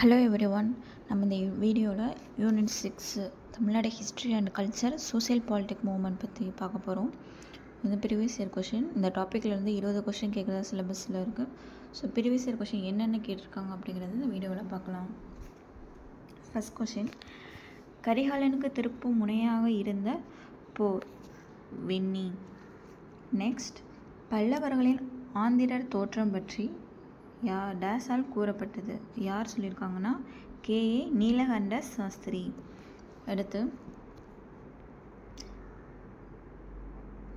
Hello every one நம்ம இந்த வீடியோவில் unit six Tamil Nadu history and culture social politic movement பற்றி பார்க்க போகிறோம் இந்த ப்ரீவியஸ் இயர் கொஷின் இந்த டாப்பிக்கில் இருந்து இருபது கொஷின் கேட்குறதா சிலபஸில் இருக்குது ஸோ ப்ரீவியஸ் இயர் கொஷின் என்னென்ன கேட்டிருக்காங்க அப்படிங்கிறது இந்த வீடியோவில் பார்க்கலாம். ஃபஸ்ட் கொஷின் கரிகாலனுக்கு திருப்பும் முனையாக இருந்த போர் வெண்ணி. நெக்ஸ்ட் பல்லவர்களின் ஆந்திரர் தோற்றம் பற்றி யா டேஸால் கூறப்பட்டது. யார் சொல்லியிருக்காங்கன்னா கேஏ நீலகண்ட சாஸ்திரி. அடுத்து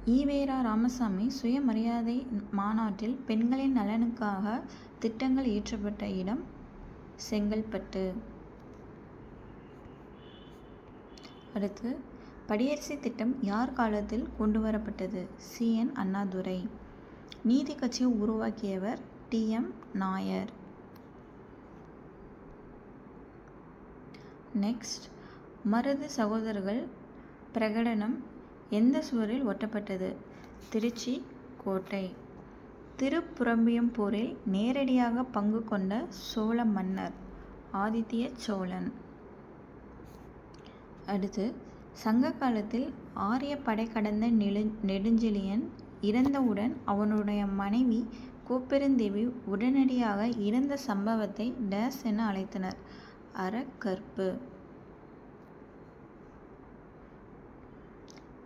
ஈவேரா ராமசாமி சுயமரியாதை மாநாட்டில் பெண்களின் நலனுக்காக திட்டங்கள் இயற்றப்பட்ட இடம் செங்கல்பட்டு. அடுத்து படியரசி திட்டம் யார் காலத்தில் கொண்டு வரப்பட்டது சிஎன் அண்ணாதுரை. நீதி கட்சியை உருவாக்கியவர் டிஎம் நாயர். நெக்ஸ்ட். மருது சகோதரர்கள் பிரகடனம் எந்த சுவரில் ஒட்டப்பட்டது? திருச்சி கோட்டை. திருப்புரம்பியம் போரில் நேரடியாக பங்கு கொண்ட சோழ மன்னர் ஆதித்ய சோழன். அடுத்து சங்க காலத்தில் ஆரிய படை கடந்த நெடு நெடுஞ்செழியன் இறந்தவுடன் அவனுடைய மனைவி கோப்பெருந்தேவி உடனடியாக இறந்த சம்பவத்தை டேஸ் என அழைத்தனர். அறக்கற்பு.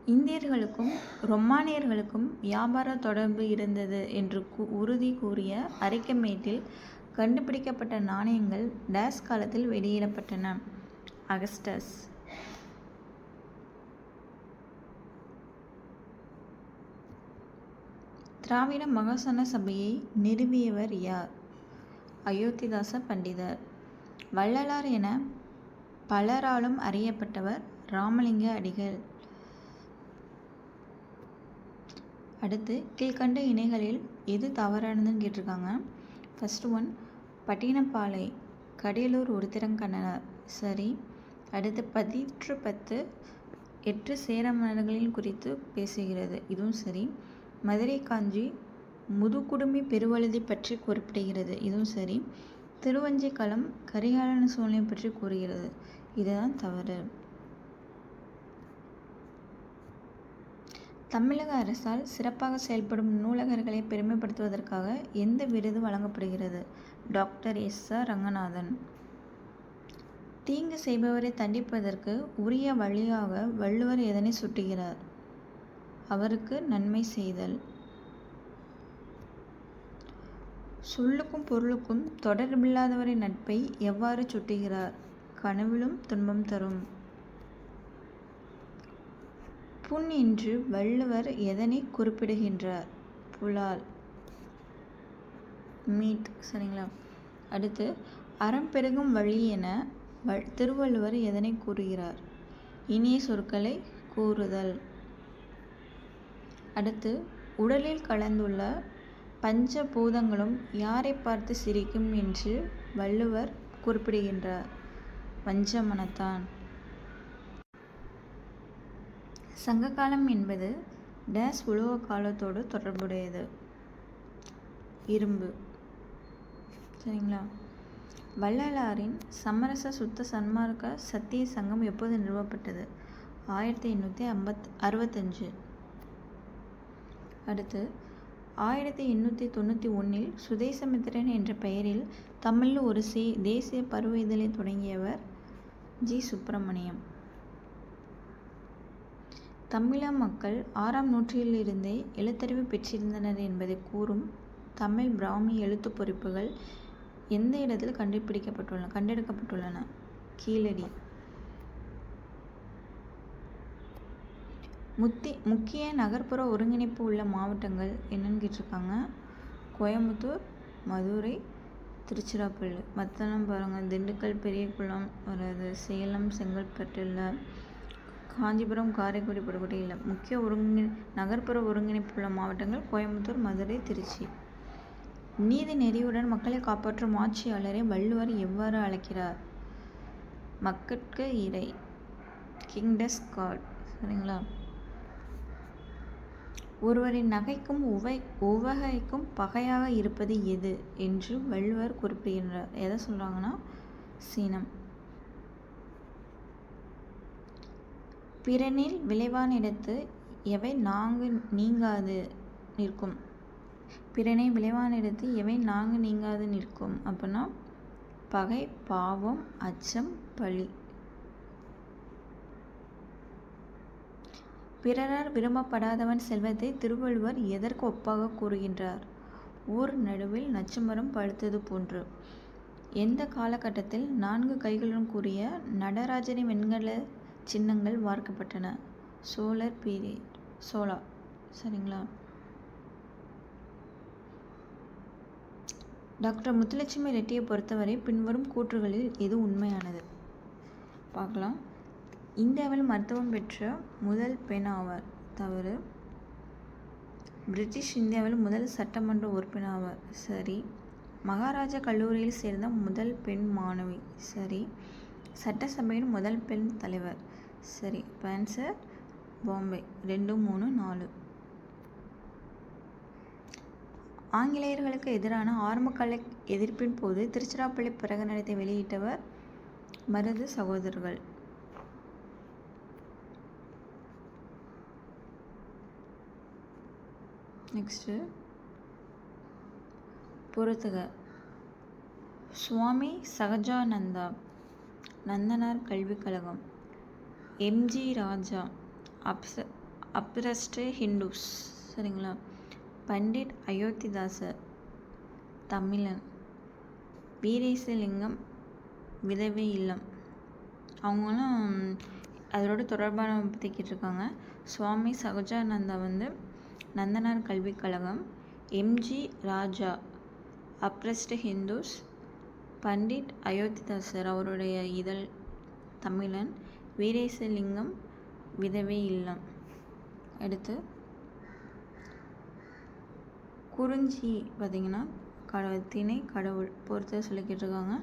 இந்தியர்களுக்கும் ரொமானியர்களுக்கும் வியாபார தொடர்பு இருந்தது என்று உறுதி கூறிய அரைக்கமேட்டில் கண்டுபிடிக்கப்பட்ட நாணயங்கள் டேஸ் காலத்தில் வெளியிடப்பட்டன. அகஸ்டஸ். திராவிட மகாசன சபையை நிறுவியவர் யார்? அயோத்திதாச பண்டிதர். வள்ளலார் என பலராலும் அறியப்பட்டவர் ராமலிங்க அடிகள். அடுத்து கீழ்கண்ட இணைகளில் எது தவறானதுன்னு கேட்டிருக்காங்க. ஃபஸ்ட்டு ஒன் பட்டினப்பாலை கடியலூர் ஒருத்திரங்கண்ணனர் சரி அடுத்து பதிற்று பத்து எட்டு சேர மன்னர்களின் குறித்து பேசுகிறது. இதுவும் சரி. மதுரை காஞ்சி முதுகுடுமி பெருவழுதி பற்றி குறிப்பிடுகிறது. இதுவும் சரி திருவஞ்சிக்களம் கரிகாலன சூழ்நிலை பற்றி கூறுகிறது. இதுதான் தவறு. தமிழக அரசால் சிறப்பாக செயல்படும் நூலகர்களை பெருமைப்படுத்துவதற்காக எந்த விருது வழங்கப்படுகிறது? Doctor S. ஆர். ரங்கநாதன். தீங்கு செய்பவரை தண்டிப்பதற்கு உரிய வழியாக வள்ளுவர் எதனை சுட்டுகிறார்? அவருக்கு நன்மை செய்தல். சொல்லுக்கும் பொருளுக்கும் தொடர்பில்லாதவரின் நட்பை எவ்வாறு சுட்டுகிறார்? கனவிலும் துன்பம் தரும். புண் என்று வள்ளுவர் எதனை குறிப்பிடுகின்றார்? புலால். மீட் சரிங்களா? அடுத்து அறம் பெருகும் வழி என திருவள்ளுவர் எதனை கூறுகிறார்? இனிய சொற்களை கூறுதல். அடுத்து உடலில் கலந்துள்ள பஞ்ச பூதங்களும் யாரை பார்த்து சிரிக்கும் என்று வள்ளுவர் குறிப்பிடுகின்றார். வஞ்சமனத்தான். சங்ககாலம் என்பது டேஸ் உலக காலத்தோடு தொடர்புடையது. இரும்பு. சரிங்களா? வள்ளலாரின் சமரச சுத்த சன்மார்க்க சத்திய சங்கம் எப்போது நிறுவப்பட்டது? ஆயிரத்தி எண்ணூற்றி ஐம்பத் அறுபத்தஞ்சு. அடுத்து ஆயிரத்தி எண்ணூற்றி தொண்ணூற்றி ஒன்றில் சுதேசமித்திரன் என்ற பெயரில் தமிழில் ஒரு சே தேசிய பருவ இதழை தொடங்கியவர் ஜி. சுப்பிரமணியம். தமிழ மக்கள் ஆறாம் நூற்றிலிருந்தே எழுத்தறிவு பெற்றிருந்தனர் என்பதை கூறும் தமிழ் பிராமி எழுத்து பொறிப்புகள் எந்த இடத்தில் கண்டுபிடிக்கப்பட்டுள்ளன கண்டெடுக்கப்பட்டுள்ளன? கீழடி. முத்தி முக்கிய நகர்ப்புற ஒருங்கிணைப்பு உள்ள மாவட்டங்கள் என்னன்னு கேட்டிருக்காங்க. கோயம்புத்தூர் மதுரை திருச்சிராப்பள்ளி. மற்றெல்லாம் பாருங்கள் திண்டுக்கல் பெரியகுளம் வராது சேலம் செங்கல்பட்டு இல்லை காஞ்சிபுரம் காரைக்குடி புதுக்கோட்டை இல்லை முக்கிய ஒருங்கி நகர்ப்புற ஒருங்கிணைப்பு உள்ள மாவட்டங்கள் கோயம்புத்தூர் மதுரை திருச்சி. நீதி நெறியுடன் மக்களை காப்பாற்றும் ஆட்சியாளரை வள்ளுவர் எவ்வாறு அழைக்கிறார்? மக்கட்கு இறை. கிங்டஸ் காட். சரிங்களா? ஒருவரின் நகைக்கும் உவை உவகைக்கும் பகையாக இருப்பது எது? என்று வள்ளுவர் குறிப்பிடுகின்றார். எதை சொல்கிறாங்கன்னா சீனம். பிறனில் விளைவானிடத்து எவை நாங்கு நீங்காது நிற்கும்? பிறனை விளைவானிடத்து எவை நாங்கு நீங்காது நிற்கும்? அப்படின்னா பகை பாவம் அச்சம் பழி. பிறரால் விரும்பப்படாதவன் செல்வத்தை திருவள்ளுவர் எதற்கு ஒப்பாக கூறுகின்றார்? ஊர் நடுவில் நச்சுமரம் பழுத்தது போன்று. எந்த காலகட்டத்தில் நான்கு கைகளுடன் கூறிய நடராஜரின் வெண்கல சின்னங்கள் வார்க்கப்பட்டன? சோழர் பீரியட் சோலா சரிங்களா? டாக்டர் முத்துலட்சுமி ரெட்டியை பொறுத்தவரை பின்வரும் கூற்றுகளில் எது உண்மையானது. பார்க்கலாம். இந்தியாவில் மருத்துவம் பெற்ற முதல் பெண் ஆவார் தவறு. பிரிட்டிஷ் இந்தியாவில் முதல் சட்டமன்ற உறுப்பினர் ஆவார் சரி. மகாராஜா கல்லூரியில் சேர்ந்த முதல் பெண் மாணவி. சரி. சட்டசபையின் முதல் பெண் தலைவர். சரி. இப்போ பாம்பே. ரெண்டு மூணு நாலு. ஆங்கிலேயர்களுக்கு எதிரான ஆரம்பகால எதிர்ப்பின் போது திருச்சிராப்பள்ளி பிரகடனத்தை வெளியிட்டவர் மருது சகோதரர்கள். நெக்ஸ்ட்டு பொறுத்துக. சுவாமி சகஜானந்தா நந்தனார் கல்விக் கழகம் எம்ஜி ராஜா அப்ச அப்ரஸ்ட் ஹிந்துஸ் சரிங்களா? பண்டிட் அயோத்திதாசர் தமிழன் வீரேசலிங்கம் விதவை இல்லம். அவங்களும் அதோட தொடர்பான பற்றி கேட்டிருக்காங்க. சுவாமி சகஜானந்தா வந்து நந்தனார் கல்விக் கழகம் MG Raja oppressed Hindus Pandit Iyothidasar அவருடைய இதழ் தமிழன் வீரேசலிங்கம் விதவை இல்லம். அடுத்து குறிஞ்சி பார்த்திங்கன்னா கடவுள் திணை கடவுள் பொறுத்த சொல்லிக்கிட்டு இருக்காங்க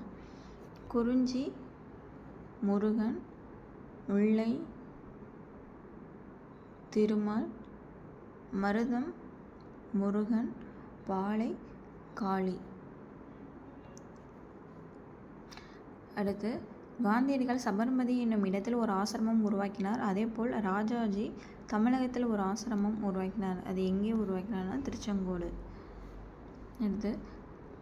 குறிஞ்சி முருகன் முல்லை திருமால் மருதம் முருகன் பாலை காளி. அடுத்து காந்தியடிகள் சபர்மதி என்னும் இடத்தில் ஒரு ஆசிரமம் உருவாக்கினார். அதேபோல் ராஜாஜி தமிழகத்தில் ஒரு ஆசிரமம் உருவாக்கினார். அது எங்கே உருவாக்கினார்னா திருச்செங்கோடு. அடுத்து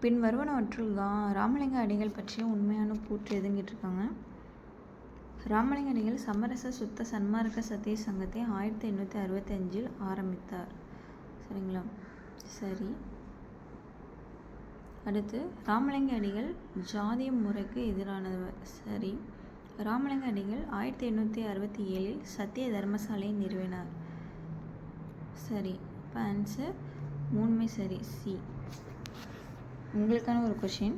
பின்வருவனவற்றுள் கா ராமலிங்க அடிகள் பற்றிய உண்மையான கூற்று எதுங்கிட்டு இருக்காங்க ராமலிங்க அடிகள் சமரச சுத்த சன்மார்க்க சத்திய சங்கத்தை ஆயிரத்தி எண்ணூற்றி அறுபத்தஞ்சில் ஆரம்பித்தார். சரிங்களா? சரி. அடுத்து ராமலிங்க அடிகள் ஜாதிய முறைக்கு எதிரானவர் சரி. ராமலிங்க அடிகள் ஆயிரத்தி எண்ணூற்றி அறுபத்தி ஏழில் சத்திய தர்மசாலையை நிறுவினார். சரி. இப்போ ஆன்சர் மூணுமே சரி சி உங்களுக்கான ஒரு கொஷின்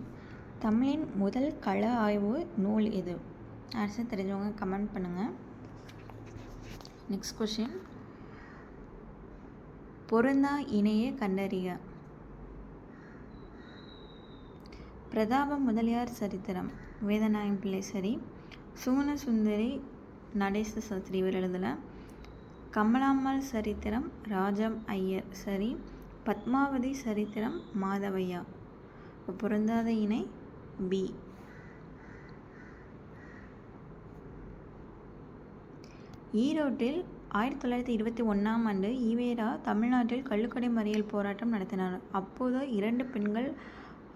தமிழின் முதல் கள ஆய்வு நூல் எது? ஆன்சர் தெரிஞ்சவங்க கமெண்ட் பண்ணுங்கள் நெக்ஸ்ட் கொஷின் பொருந்தா இணையை கண்டறிய. பிரதாப முதலியார் சரித்திரம். வேதநாயகம் பிள்ளை சரி. சுகுண சுந்தரி நடேச சாஸ்திரி இவர் எழுதல. கமலாம்மாள் சரித்திரம் ராஜம் ஐயர் சரி. பத்மாவதி சரித்திரம் மாதவையா. இப்போ பொருந்தாத இணை பி. ஈரோட்டில் ஆயிரத்தி தொள்ளாயிரத்தி இருபத்தி ஒன்றாம் ஆண்டு ஈவேரா தமிழ்நாட்டில் கள்ளுக்கடை மறியல் போராட்டம் நடத்தினார். அப்போது இரண்டு பெண்கள்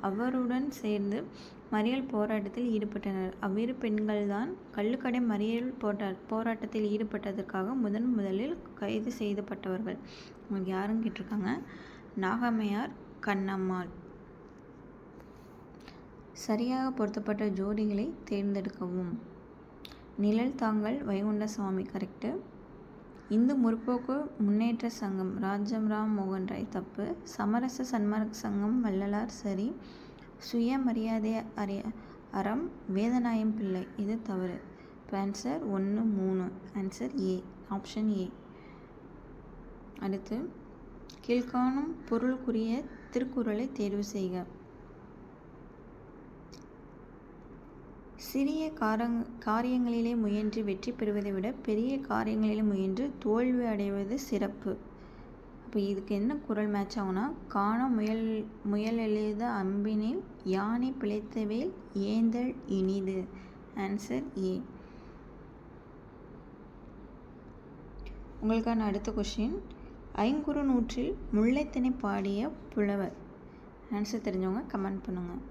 அவருடன் சேர்ந்து மறியல் போராட்டத்தில் ஈடுபட்டனர். அவ்விரு பெண்கள்தான் கள்ளுக்கடை மறியல் போரா போராட்டத்தில் ஈடுபட்டதற்காக முதன் முதலில் கைது செய்யப்பட்டவர்கள். உங்களுக்கு யாரும் கேட்டிருக்காங்க? நாகம்மையார் கண்ணம்மாள். சரியாக பொருத்தப்பட்ட ஜோடிகளை தேர்ந்தெடுக்கவும். நிழல் தாங்கல் வைகுண்ட சுவாமி கரெக்டு இந்து முற்போக்கு முன்னேற்ற சங்கம் ராஜம் ராம் மோகன் ராய் தப்பு. சமரச சன்மார்க் சங்கம் வள்ளலார் சரி. சுயமரியாதை அறிய அறம் வேதநாயம் பிள்ளை இது தவறு. இப்போ ஆன்சர் ஒன்று மூணு. ஆன்சர் ஏ ஆப்ஷன் ஏ அடுத்து கீழ்காணும் பொருளுக்குரிய திருக்குறளை தேர்வு செய்க. சிறிய காரங் காரியங்களிலே முயன்று வெற்றி பெறுவதை விட பெரிய காரியங்களிலே முயன்று தோல்வி அடைவது சிறப்பு. அப்போ இப்போ இதுக்கு என்ன குரல் மேட்ச் ஆகும்னா காண முயல் முயல் எழுத அம்பினில் யானை பிழைத்தவேல் ஏந்தல் இனிது. ஆன்சர் ஏ உங்களுக்கான அடுத்த கொஷின் ஐங்குறு நூற்றில் முல்லைத்தினை பாடிய புலவர். ஆன்சர் தெரிஞ்சவங்க கமெண்ட் பண்ணுங்கள்